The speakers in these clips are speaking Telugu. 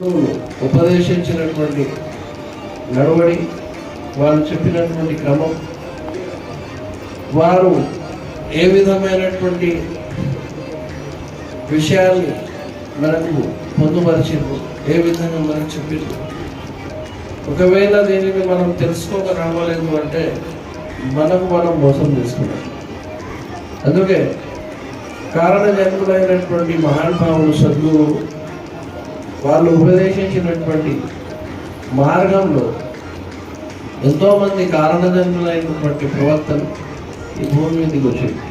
ఉపదేశించినటువంటి నడవడి వారు చెప్పినటువంటి క్రమం వారు ఏ విధమైనటువంటి విషయాల్ని మనకు పొందుపరిచిండ్రు ఏ విధంగా మనకు చెప్పిండ్రు ఒకవేళ దీనిని మనం తెలుసుకోక రావలేదు అంటే మనకు మనం మోసం చేసుకున్నాం. అందుకే కారణ జన్ములైనటువంటి మహానుభావులు సద్గురు వాళ్ళు ఉపదేశించినటువంటి మార్గంలో ఎంతోమంది కారణజన్ములైనటువంటి ప్రవర్తన ఈ భూమి మీదకి వచ్చింది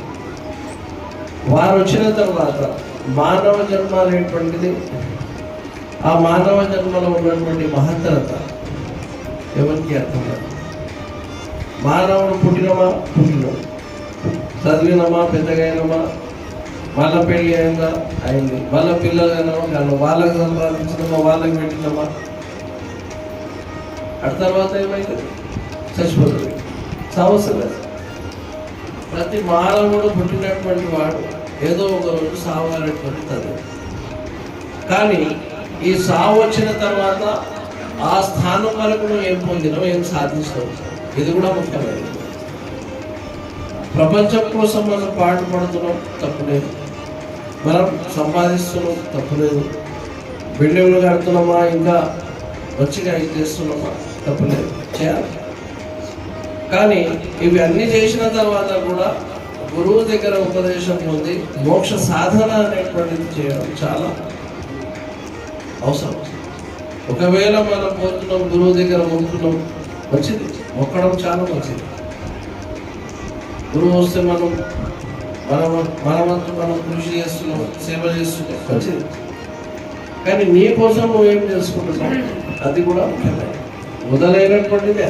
వారు వచ్చిన తర్వాత మానవ జన్మ అనేటువంటిది ఆ మానవ జన్మలో ఉన్నటువంటి మహత్తరత ఎవరికి అర్థం కాదు మానవుడు పుట్టినమా? పుట్టిన చదివినమా? పెద్దగైనమా? వాళ్ళ పెళ్ళి అయిందా? అయింది. వాళ్ళ పిల్లలు అయినా వాళ్ళకి సంపాదించినమా వాళ్ళకి పెట్టినమా ఆ తర్వాత ఏమైంది? చచ్చిపోతుంది. సమస్య ప్రతి మానవుడు పుట్టినటువంటి వాడు ఏదో ఒక రోజు సావాలనేటువంటి తది కానీ ఈ సావు వచ్చిన తర్వాత ఆ స్థానం వరకు నువ్వు ఏం పొందినావు ఏం సాధిస్తావు ఇది కూడా ముఖ్యమైనది. ప్రపంచం కోసం మనం పాటుపడుతున్నాం తప్పులేదు మనం సంపాదిస్తున్నాం తప్పులేదు బిల్డింగ్లు కడుతున్నామా ఇంకా మంచిగా ఇది చేస్తున్నామా తప్పులేదు చేయాలి. కానీ ఇవి అన్ని చేసిన తర్వాత కూడా గురువు దగ్గర ఉపదేశం పొంది మోక్ష సాధన అనేటువంటిది చేయడం చాలా అవసరం. ఒకవేళ మనం పోతున్నాం గురువు దగ్గర మొక్కుతున్నాం మంచిది. మొక్కడం చాలా మంచిది. గురువు వస్తే మనం మన మన వంతు మనం కృషి చేస్తున్నాం సేవ చేస్తున్నాం మంచిది కానీ నీ కోసం నువ్వేం చేసుకుంటున్నావు? అది కూడా మొదలైనటువంటిదే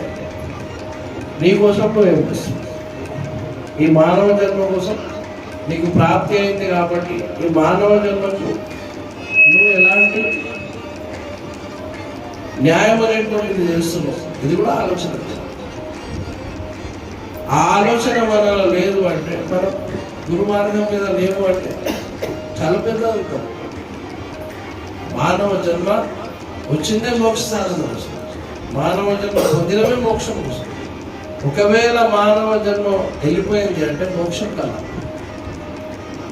నీ కోసం నువ్వేం చేస్తున్నావు? ఈ మానవ జన్మ కోసం నీకు ప్రాప్తి అయింది కాబట్టి ఈ మానవ జన్మకు నువ్వు ఎలాంటి న్యాయం అనేటువంటిది చేస్తున్నావు? ఇది కూడా ఆలోచన. ఆ ఆలోచన మనలో లేదు అంటే మనం గురు మార్గం మీద లేవు అంటే చాలా పెద్ద అవుతాం మానవ జన్మ వచ్చిందే మోక్ష సాధన మానవ జన్మ పొందినమే మోక్షం వస్తుంది ఒకవేళ మానవ జన్మ వెళ్ళిపోయింది అంటే మోక్షం కల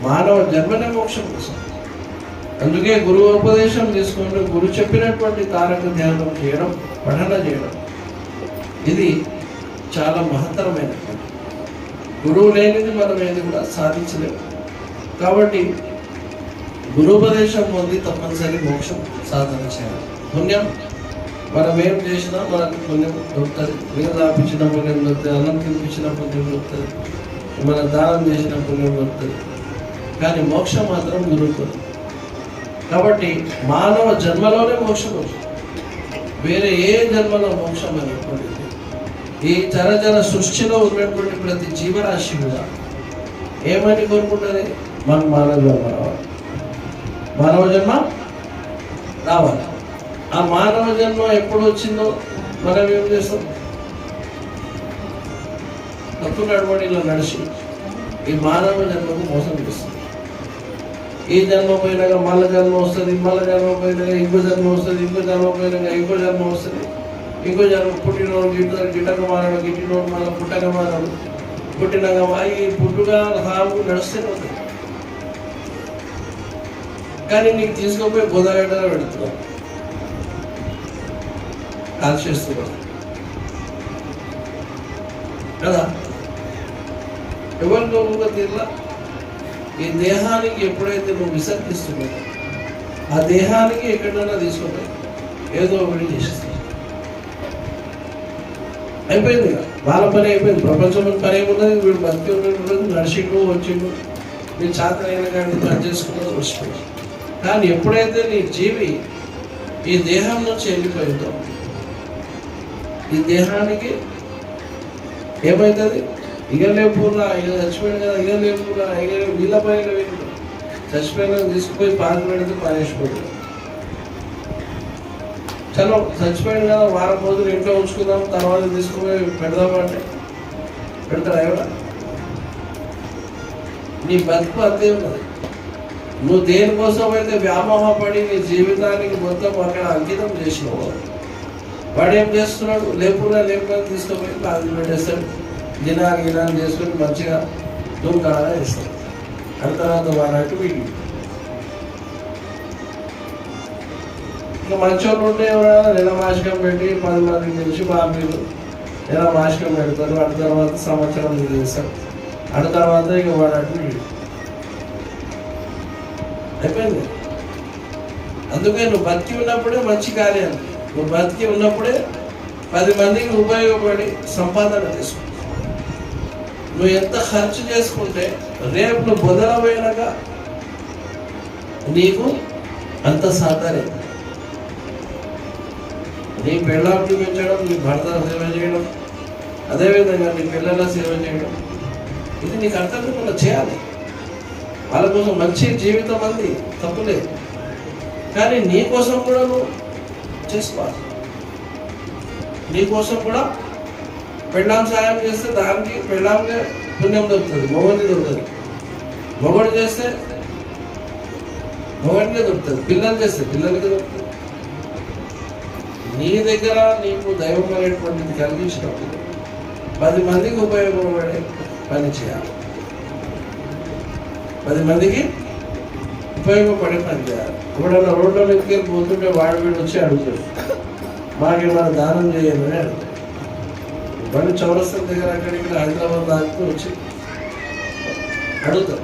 మానవ జన్మనే మోక్షం కోసం. అందుకే గురువు ఉపదేశం తీసుకుంటూ గురు చెప్పినటువంటి తారక ధ్యానం చేయడం పఠన చేయడం. ఇది చాలా మహత్తరమైనది. గురువు లేనిది మనం ఏది కూడా సాధించలేము కాబట్టి గురుపదేశం పొంది తప్పనిసరి మోక్షం సాధన చేయాలి. పుణ్యం. మనం ఏం చేసినా మనకు పుణ్యం దొరుకుతుంది. నీరు రాపించిన పుణ్యం దొరుకుతుంది. అన్నం తినిపించిన పుణ్యం దొరుకుతుంది. మన దానం చేసిన పుణ్యం దొరుకుతుంది. కానీ మోక్షం మాత్రం గురువుతుంది కాబట్టి మానవ జన్మలోనే మోక్షం వస్తుంది. వేరే ఏ జన్మలో మోక్షం అనేటువంటిది ఈ చరచర సృష్టిలో ఉన్నటువంటి ప్రతి జీవరాశి కూడా ఏమని కోరుకుంటుంది? మన మానవ జన్మ రావాలి. మానవ జన్మ రావాలి. ఆ మానవ జన్మ ఎప్పుడు వచ్చిందో మనం ఏం చేస్తాం? తప్పు నడవడిలో నడిచి ఈ మానవ జన్మకు మోసం చేస్తుంది ఈ జన్మ పోయినాక మళ్ళ జన్మ వస్తుంది మళ్ళ జన్మ పోయినాక ఇంకో జన్మ వస్తుంది ఇంకో జన్మ పోయినాక ఇంకో జన్మ వస్తుంది. ఇంకో జన్మ పుట్టినోడు గిట్ట గిట్టక మారడు గిట్టినోడు మళ్ళీ పుట్టక మారడు పుట్టినాక మా- ఈ పుట్టుగా హాము నడుస్తూనే కానీ నీకు తీసుకుపోయి గోదాగడ్డలో పెడుతున్నాం. కాల్ చేస్తున్నావు కదా? ఎవరితో కూడా తీర్లా? ఈ దేహానికి ఎప్పుడైతే నువ్వు విసర్జిస్తున్నావు ఆ దేహానికి ఎక్కడైనా తీసుకుంటావు ఏదో ఒకటి చేసేస్తావు. అయిపోయింది వాళ్ళ పని అయిపోయింది. ప్రపంచంలో పని ఏమున్నది? వీడు బతికి ఉన్నట్టు నడిచిండు వచ్చిండు. నీ చాతనైన కానీ పని చేసుకున్నది వచ్చిపోయింది కానీ ఎప్పుడైతే నీ జీవి ఈ దేహం నుంచి వెళ్ళిపోయిందో ఈ దేహానికి ఏమవుతుంది ఇక ఇక చచ్చిపోయాడు కదా ఇగలేపురా లేపురా వీళ్ళ పైన వీళ్ళు చచ్చిపోయిన తీసుకుపోయి పాలు పెడితే పారేసిపోతుంది చలో చచ్చిపోయింది కదా వారం రోజులు ఇంట్లో ఉంచుకుందాం తర్వాత తీసుకుపోయి పెడదామంటే పెడతాడు ఎవడ? నీ బతుకు అంతే ఉన్నది. నువ్వు దేనికోసం అయితే వ్యామోహపడి నీ జీవితానికి మొత్తం అక్కడ అంకితం చేసినావు వాడు ఏం చేస్తున్నాడు లేకుండా లేకుండా తీసుకుపోయి కాదు పెట్టేస్తాడు. దినాలు గినాలు చేసుకొని మంచిగా దుంకాగా ఇస్తాడు ఆ తర్వాత వాడు వీడి ఇంకా మంచోళ్ళు ఉంటే ఎవరైనా నెల మాసికం పెట్టి పది మందికి తెలిసి బాబీలు నెల మాసికం పెడతారు? అటు తర్వాత సంవత్సరం చేస్తారు. అటు తర్వాత ఇక వాడు అటు అయిపోయింది. అందుకే నువ్వు బతికి ఉన్నప్పుడే మంచి కార్యాలు. నువ్వు బతికి ఉన్నప్పుడే పది మందికి ఉపయోగపడి సంపాదన చేసుకో. నువ్వు ఎంత ఖర్చు చేసుకుంటే రేపు నువ్వు బొదలపోయినాక నీకు అంత సాధారణ. నీ పెళ్ళాన్ని పెంచడం నీ భర్త సేవ చేయడం అదేవిధంగా నీ పిల్లల సేవ చేయడం. ఇది నీ కర్తవ్యం కూడా చేయాలి. వాళ్ళ కోసం మంచి జీవితం అంది తప్పులేదు కానీ నీ కోసం కూడా నువ్వు చేసుకోవాలి. నీ కోసం కూడా పెళ్ళాం సాయం చేస్తే దానికి పెళ్ళాంగా పుణ్యం దొరుకుతుంది మొగడి దొరుకుతుంది. మొగడు చేస్తే మొగడికే దొరుకుతుంది పిల్లలు చేస్తే పిల్లలకి దొరుకుతుంది. నీ దగ్గర నీకు దైవం అనేటువంటిది కలిగించినప్పుడు పది మందికి ఉపయోగపడే పని చేయాలి. పది మందికి ఉపయోగపడే పని చేయాలి. ఎప్పుడన్నా రోడ్లో ఎక్కి పోతుంటే వాడు వీడు వచ్చి అడుగుతాడు. మాకేమైనా దానం చేయాలని అడుగుతాడు. బండి చౌరస్తం దగ్గర అక్కడికి హైదరాబాద్ దాకా వచ్చి అడుగుతాడు.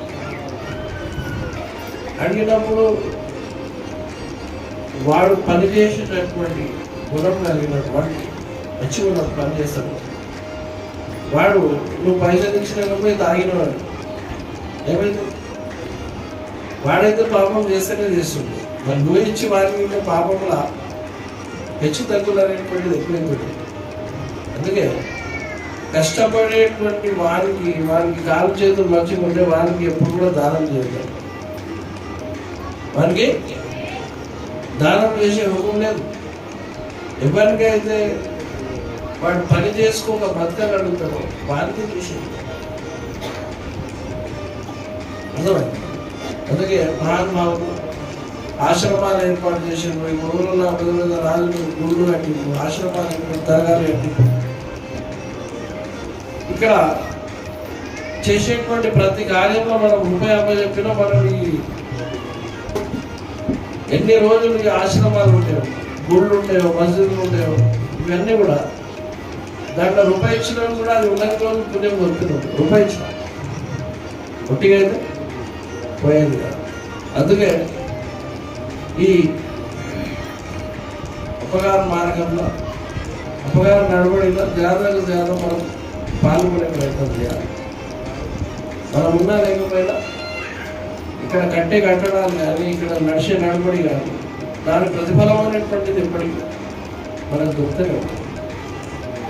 అడిగినప్పుడు వాడు పనిచేసేటటువంటి గుణం కలిగినటువంటి మంచి గుణం పని చేస్తాడు. వాడు నువ్వు పైసలు ఇచ్చిన పోయి తాగినవాడు ఏమైంది? వాడైతే పాపం చేస్తేనే చేస్తుంది మరి నువ్వు ఇచ్చి వారికి పాపంలా హెచ్చు తగ్గులు అనేటువంటిది అందుకే కష్టపడేటువంటి వారికి వారికి కాలు చేతులు మంచిగా ఉంటే వారికి ఎప్పుడు కూడా దానం చేయాలి వారికి దానం చేసే హుకుం లేదు. ఎవరికైతే వాడు పని చేసుకోక బతకగలుగుతాడో వారికి చూసి. అర్థమైంది? అందుకే మహానుభావులు ఆశ్రమాలు ఏర్పాటు చేసిండ్రు ఈ ఊళ్ళో పెద్ద రాజులు గుళ్ళు కట్టిండ్రు ఆశ్రమాలు కట్టిండ్రు, తరగాలు కట్టిండ్రు. ఇక్కడ చేసేటువంటి ప్రతి కార్యంలో మనం రూపాయి మనం ఈ ఎన్ని రోజులు ఈ ఆశ్రమాలు ఉంటాయో? గుళ్ళు ఉంటాయో మసీదులు ఉంటాయో ఇవన్నీ కూడా దాంట్లో రూపాయి ఇచ్చిన కూడా అది ఉన్నది పుణ్యం దొరుకుతుంది. రూపాయి ఇచ్చిన. ఒట్టిగా అయితే పోయేది కాదు. అందుకే ఈ అపగార మార్గంలో అపగార నడవడిలో జాతరకు జాతర మనం పాల్గొనే ప్రయత్నం చేయాలి. మనం ఉన్నా లేకపోయినా ఇక్కడ కట్టే కట్టడాలు కానీ ఇక్కడ నడిచే నడబడి కానీ దాని ప్రతిఫలం అనేటువంటిది ఎప్పటికీ మనకు దొరుకుతూనే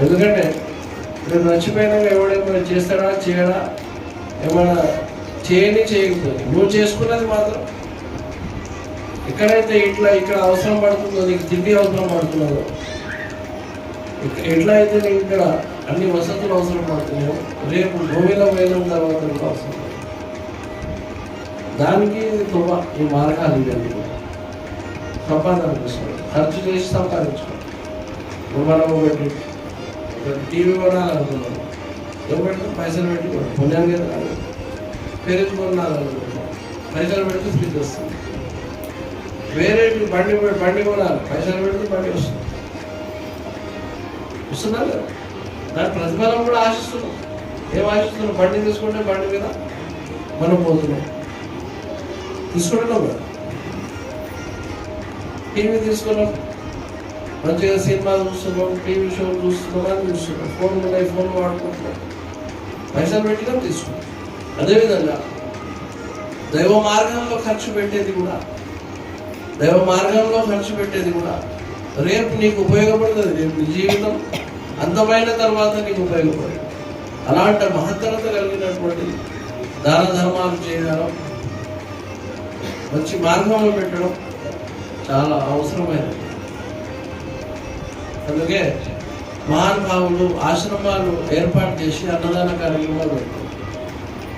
ఎందుకంటే నేను నచ్చిపోయినాక ఎవడేమైనా చేస్తాడా చేయడా? ఏమైనా చేయని చేయకపోతే నువ్వు చేసుకున్నది మాత్రం ఎక్కడైతే ఇట్లా ఇక్కడ అవసరం పడుతుందో నీకు తిండి అవసరం పడుతున్నదో ఎట్లా అయితే నీకు ఇక్కడ అన్ని వసతులు అవసరం పడుతున్నాయో రేపు భూమిలో పోయిన తర్వాత అవసరం దానికి తుమ్మ ఈ మార్గాలు ఇవ్వండి సంపాదన చేసుకోండి ఖర్చు చేసి సంపాదించుకోవాలి. ఇప్పుడు మనం ఒకటి టీవీ కొనాలనుకున్నాం ఎవరు పైసలు పెట్టి కొనాలి. పుణ్యం కదా. పెరుగు కొనాలనుకున్నాం పైసలు పెడితే ఫ్రిడ్జ్ వస్తుంది. వేరే బండి బండి కొనాలి. పైసలు పెడితే బండి వస్తుంది. వస్తుందా లేదా? దాని ప్రతిఫలం కూడా ఆశిస్తున్నాం. ఏం ఆశిస్తున్నాం? బండి తీసుకుంటే బండి మీద మనం పోతున్నాం. తీసుకుంటున్నాం కదా. టీవీ తీసుకున్నాం. మంచిగా సినిమా చూస్తున్నాం టీవీ షోలు చూస్తున్నాం అని చూస్తున్నాం. ఫోన్ ఉన్నాయి ఫోన్ వాడుకుంటున్నాం. పైసలు పెట్టినా తీసుకున్నాం. అదేవిధంగా దైవ మార్గంలో ఖర్చు పెట్టేది కూడా దైవ మార్గంలో ఖర్చు పెట్టేది కూడా రేపు నీకు ఉపయోగపడుతుంది. రేపు నీ జీవితం అంతమైన తర్వాత నీకు ఉపయోగపడేది అలాంటి మహత్తరత కలిగినటువంటి దాన ధర్మాలు చేయడం మంచి మార్గంలో పెట్టడం. చాలా అవసరమైనది అందుకే మహానుభావులు ఆశ్రమాలు ఏర్పాటు చేసి అన్నదాన కార్యక్రమాలు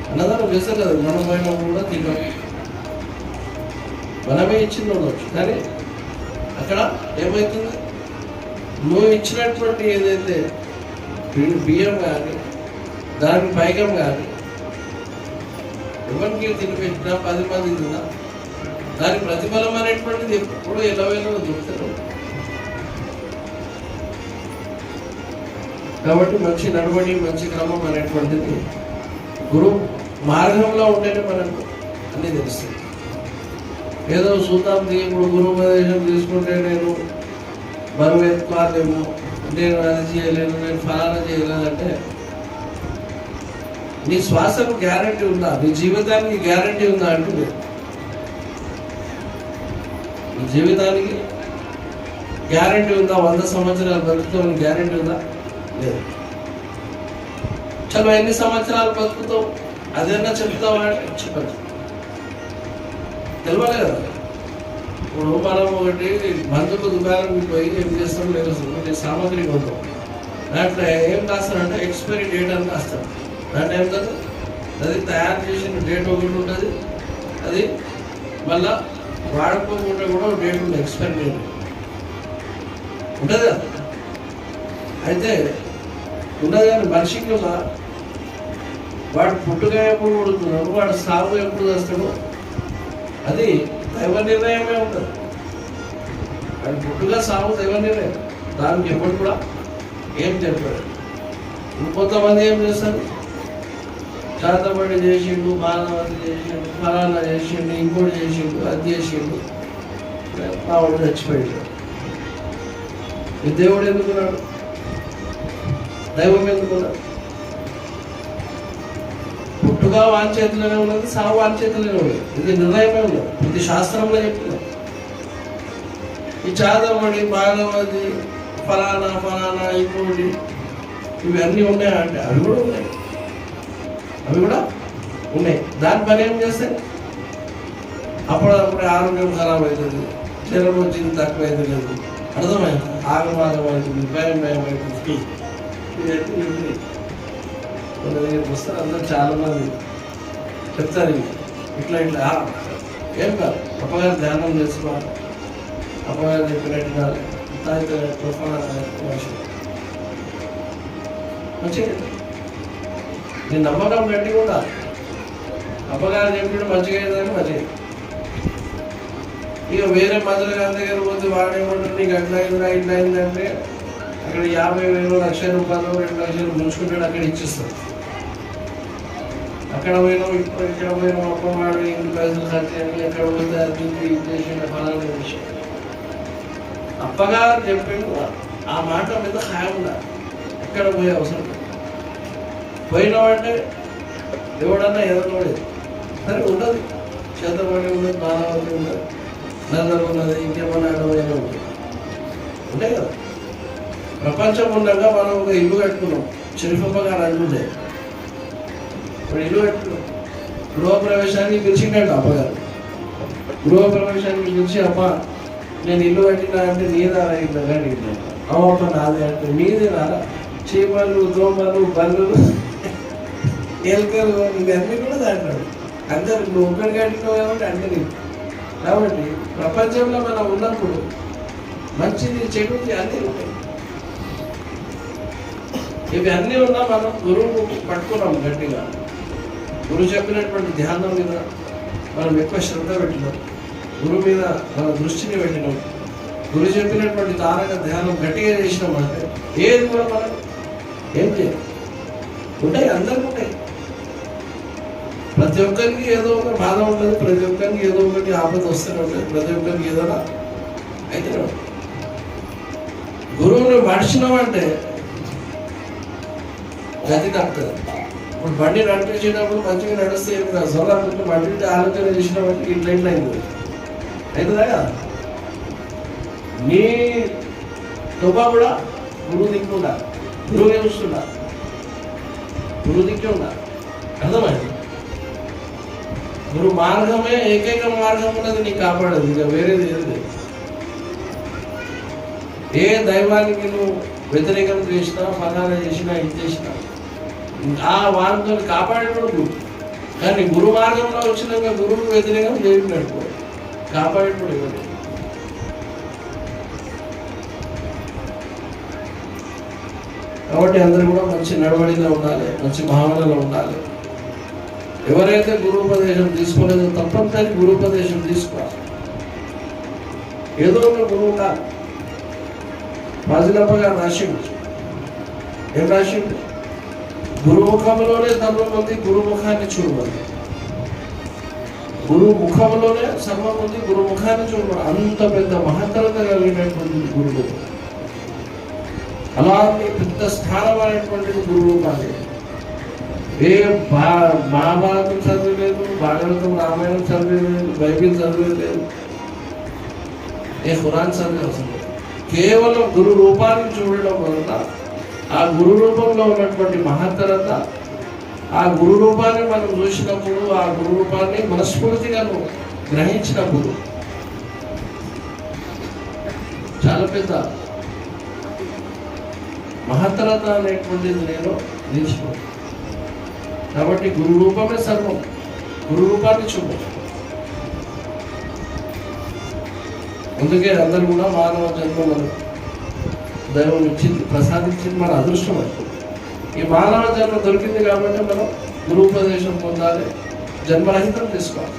అన్నదానం చేస్తారు కదా మనం పోయినప్పుడు కూడా తిన్నాం మనమే ఇచ్చింది ఉండొచ్చు కానీ అక్కడ ఏమవుతుంది నువ్వు ఇచ్చినటువంటి ఏదైతే బియ్యం కానీ దానికి పైకం కానీ ఎవరికి తినిపించినా పది మంది తిన్నా దాని ప్రతిఫలం అనేటువంటిది ఎప్పుడు ఎలా వెళ్ళో దొరుకుతారు కాబట్టి మంచి నడవడి మంచి క్రమం అనేటువంటిది గురు మార్గంలో ఉంటేనే మనకు అన్నీ తెలుస్తాయి. ఏదో చూద్దాం ఇప్పుడు గురువు ఉపదేశం తీసుకుంటే నేను బరువు ఎత్తుకోలేము నేను అది చేయలేను నేను ఫలానా చేయలేదంటే నీ శ్వాసకు గ్యారంటీ ఉందా? నీ జీవితానికి గ్యారంటీ ఉందా అంటే జీవితానికి గ్యారంటీ ఉందా? వంద సంవత్సరాలు బతుకుతాం గ్యారంటీ ఉందా? లేదు. చలో ఎన్ని సంవత్సరాలు బతుకుతాం అదేనా చెప్తావా? అంటే చెప్పచ్చు తెలియాలి కదా. ఇప్పుడు మనం ఒకటి మందుకు దుకాణం పోయి ఏం చేస్తాం? లేదు సామాగ్రి కొంటాం దాంట్లో ఏం రాస్తారంటే ఎక్స్పైరీ డేట్ అని రాస్తారు. దాంట్లో ఏం కాదు అది తయారు చేసిన డేట్ ఒకటి ఉంటుంది. అది మళ్ళా వాడుకోకుండా కూడా ఒక డేట్ ఉంది ఎక్స్పైరీ డేట్ అయితే ఉండదు కానీ మనిషికి వాడు పుట్టుక ఎప్పుడు పుడుతున్నాడు వాడు సాగు ఎప్పుడు చేస్తాడు అది దైవ నిర్ణయమే ఉంటుంది వాడు పుట్టుగా సాగు దైవ నిర్ణయం దానికి ఎప్పుడు కూడా ఏం చెప్పాడు ఇంకొంతమంది ఏం చేస్తారు? తాతబడి చేసిండు మానవతి చేసిండు ఫలానా చేసిండు ఇంకోటి చేసిండు అది చేసిండు. మా చచ్చిపోయాడు దేవుడు ఎందుకున్నాడు? దైవం ఎందుకున్నాడు? పుట్టుక వాని చేతిలోనే ఉన్నది సావు వాని చేతిలోనే ఉన్నది. ఇది నిర్ణయమే ఉన్నది. ఇది శాస్త్రంలో చెప్తున్నాం ఈ చాదమడి మానవది ఫలానా ఫలానా ఇంకోటి ఇవన్నీ ఉన్నాయా అంటే అవి కూడా ఉన్నాయి. అవి కూడా ఉన్నాయి. దాని పని ఏం చేస్తే అప్పుడప్పుడు ఆరోగ్యం ఖరాబ్ అవుతుంది శరీరం వచ్చింది తక్కువ అవుతుంది అర్థమైంది? ఆగమాగం అవుతుంది భయం భయం అవుతుంది. ఇవన్నీ వస్తారు అందరూ చాలా మంది చెప్తారు ఇవి. ఇట్లా ఇట్లా. ఏం కాదు. అప్పగారు ధ్యానం చేసుకోవాలి. అప్పగారు చెప్పినట్టుగా తాగితే తుఫాన్ మంచిగా నీ నమ్మకం పెట్టి కూడా అప్పగారు చెప్పినట్టు మంచిగా అయిందని మంచిగా ఇక వేరే మందుల గారి దగ్గర పోతే వాడేమంటారు నీకు అట్లా అయిందా ఇట్లా అయిందంటే అక్కడ యాభై వేలు లక్ష రూపాయలు రెండు లక్షలు ముంచుకుంటాడు అక్కడ ఇచ్చిస్తాడు. అక్కడ పోయినా ఇప్పుడు ఇక్కడ పోయినా ఒక్క వాడు ఇంటి పైసలు ఖర్చు ఎక్కడ పోతే అది ఇది ఇది విషయం అప్పగారు చెప్పిండు ఆ మాట మీద హాయం ఉండాలి. ఎక్కడ పోయే అవసరం పోయినామంటే దేవుడన్నా ఎదగలేదు సరే ఉండదు. చేతబడి ఉండదు మానవతి ఉండదు నజర్ ఉన్నది ఇంకేమన్నా అడవైనా ఉంటుంది ఉంటాయి కదా. ప్రపంచం ఉండగా మనం ఒక ఇల్లు కట్టుకున్నాం. షరీఫమ్మ గారు ఇప్పుడు ఇల్లు కట్టుకున్నాం. గృహప్రవేశానికి పిలిచిండట అప్పగారు గృహప్రవేశానికి పిలిచి అమ్మ నేను ఇల్లు కట్టినా అంటే నీదా ఇల్లు కానీ అమ్మ నాదే. అంటే మీదే రారా? చీమలు దోమలు బల్లు ఎలుకలు ఇవన్నీ కూడా దాంట్లో అందరు నువ్వు ఒక్కడి కట్టినావు కాబట్టి అందరి కాబట్టి ప్రపంచంలో మనం ఉన్నప్పుడు మంచిది చెడుది అన్నీ ఉంటాయి. ఇవి అన్నీ ఉన్నా మనం గురువు పట్టుకున్నాం గట్టిగా. గురువు చెప్పినటువంటి ధ్యానం మీద మనం ఎక్కువ శ్రద్ధ పెట్టినాం. గురువు మీద మన దృష్టిని పెట్టినాం. గురువు చెప్పినటువంటి తారక ధ్యానం గట్టిగా చేసినాం అంటే ఏది కూడా మనం ఏం చేయాలి. ఉంటాయి అందరూ ప్రతి ఒక్కరికి ఏదో ఒక బాధ ఉంటుంది ప్రతి ఒక్కరికి ఏదో ఒకటి ఆపద వస్తూనే ఉంటుంది ప్రతి ఒక్కరికి ఏదైనా అయితే గురువుని మడిచినామంటే గతి తప్పదు ఇప్పుడు బండి నడిపించేటప్పుడు మంచిగా నడిస్తే ఏం కాదు సోలార్ బండి ఆలోచన చేసినామంటే ఇట్లా ఇట్లా అయింది అవుతుందా నీ తుబా కూడా గురువు దిక్కు ఉండాలి. గురువు చూస్తుండా గురువు దిక్కే ఉండాలి. అర్థమైంది? గురు మార్గమే ఏకైక మార్గం ఉన్నది నీకు కాపాడదు. ఇక వేరేది ఏది లేదు. ఏ దైవానికి నువ్వు వ్యతిరేకం చేసినా ఫలానా చేసినా ఇది చేసినా ఆ వారితో కాపాడేటోడు గురువు కానీ గురు మార్గంలో వచ్చినాక గురువుకు వ్యతిరేకం చేయడం కాపాడేప్పుడు ఇవ్వండి కాబట్టి అందరూ కూడా మంచి నడవడిలో ఉండాలి మంచి భావనలో ఉండాలి. ఎవరైతే గురుపదేశం తీసుకోలేదో తప్పనిసరి గురుపదేశం తీసుకోవాలి ఏదో ఒక గురువు ఉండాలి ఫాజిలప్ప రాసిండు. ఏం రాసిండు? గురుముఖంలోనే సర్వం ఉంది గురుముఖాన్ని చూడమని. గురు ముఖంలోనే సర్వం ఉంది గురుముఖాన్ని చూడమని. అంత పెద్ద మహత్తరత కలిగినటువంటి గురువు. అలాంటి పెద్ద స్థానమైనటువంటి గురువు కాదు ఏ మహాభారతం చదివలేదు భాగవతం రామాయణం చదివలేదు బైబిల్ చదివలేదు. ఏ ఖురాన్ చదివలేదు కేవలం గురు రూపాన్ని చూడడం వలన ఆ గురు రూపంలో ఉన్నటువంటి మహత్తరత ఆ గురు రూపాన్ని మనం చూసినప్పుడు ఆ గురు రూపాన్ని మనస్ఫూర్తిగా గ్రహించినప్పుడు చాలా పెద్ద మహత్తరత అనేటువంటిది నేను నిలిచిపోయి కాబట్టి గురు రూపమే సర్వం. గురు రూపాన్ని చూడ అందుకే అందరూ కూడా మానవ జన్మ మనకు దైవం ఇచ్చింది ప్రసాదించింది మన అదృష్టం అది. ఈ మానవ జన్మ దొరికింది కాబట్టి మనం గురుపదేశం పొందాలి జన్మరహితం తీసుకోవాలి.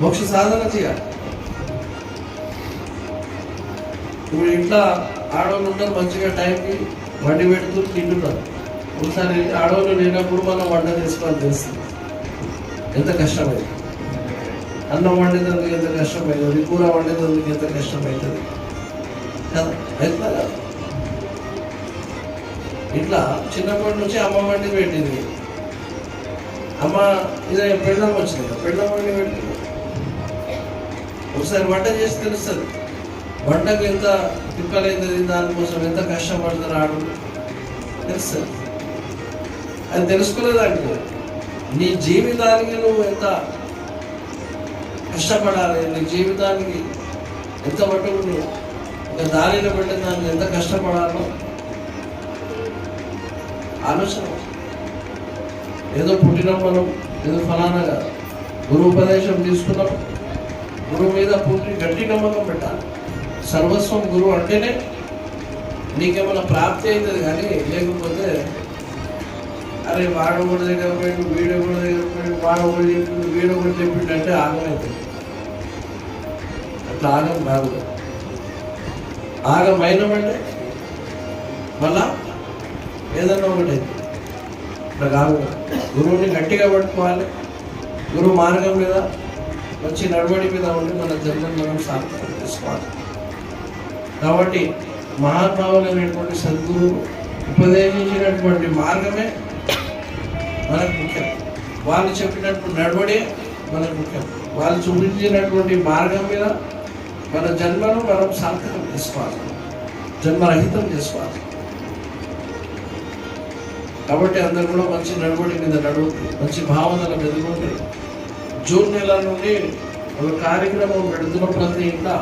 మోక్ష సాధన చేయాలి. ఇప్పుడు ఇంట్లో ఆడవాళ్ళు ఉంటారు మంచిగా టైంకి వండి పెడుతూ తింటున్నారు. ఒకసారి అడవులు లేనప్పుడు మనం వంట చేసుకోవాలి తెలుస్తుంది ఎంత కష్టమైంది. అన్నం వండేందుకు ఎంత కష్టమవుతుంది కూర వండేందుకు ఎంత కష్టమవుతుంది కదా? కదా? ఇట్లా చిన్నప్పటి నుంచి అమ్మ వండి పెట్టింది. అమ్మ ఇదే పెళ్ళం వచ్చింది కదా పెళ్ళం వండి పెట్టింది. ఒకసారి వంట చేసి తెలుస్తుంది. వంటకు ఎంత తిప్పలైతుంది దానికోసం ఎంత కష్టపడతారు తెలుస్తుంది. అది తెలుసుకోలేదంటే నీ జీవితానికి నువ్వు ఎంత కష్టపడాలి నీ జీవితానికి ఎంత మటుకు నువ్వు ఒక దారిలో పెట్టిన దానికి ఎంత కష్టపడాలో ఆలోచన. ఏదో పుట్టిన మనం ఏదో కాదు గురు ఉపదేశం తీసుకున్నాం గురువు మీద పూర్తి గట్టి నమ్మకం పెట్టాలి. సర్వస్వం గురువు అంటేనే నీకేమైనా ప్రాప్తి అవుతుంది కానీ లేకపోతే అరే వాడు కూడా దగ్గర పోయిండు వీడు కూడా దగ్గర వాడు కూడా చెప్పిండు వీడు కూడా చెప్పిండు అంటే ఆగమైపోయింది అట్లా ఆగం కాదు. ఆగమైనమంటే మళ్ళా ఏదన్నా ఒకటి ఇట్లా కాదు. గురువుని గట్టిగా పట్టుకోవాలి. గురువు మార్గం మీద వచ్చి నడవడి మీద ఉండి మన జన్మను మనం సార్థకం చేసుకోవాలి. కాబట్టి మహాత్మావులు అనేటువంటి సద్గురు ఉపదేశించినటువంటి మార్గమే మనకు ముఖ్యం. వాళ్ళు చెప్పినట్టు నడవడే మనకు ముఖ్యం. వాళ్ళు చూపించినటువంటి మార్గం మీద మన జన్మను మనం సార్థకం చేసుకోవాలి. జన్మరహితం చేసుకోవాలి. కాబట్టి అందరూ కూడా మంచి నడవడి మీద నడువు మంచి భావనల మీద జూన్ నెల నుండి ఒక కార్యక్రమం పెడుతున్న ప్రతి ఇంట్లో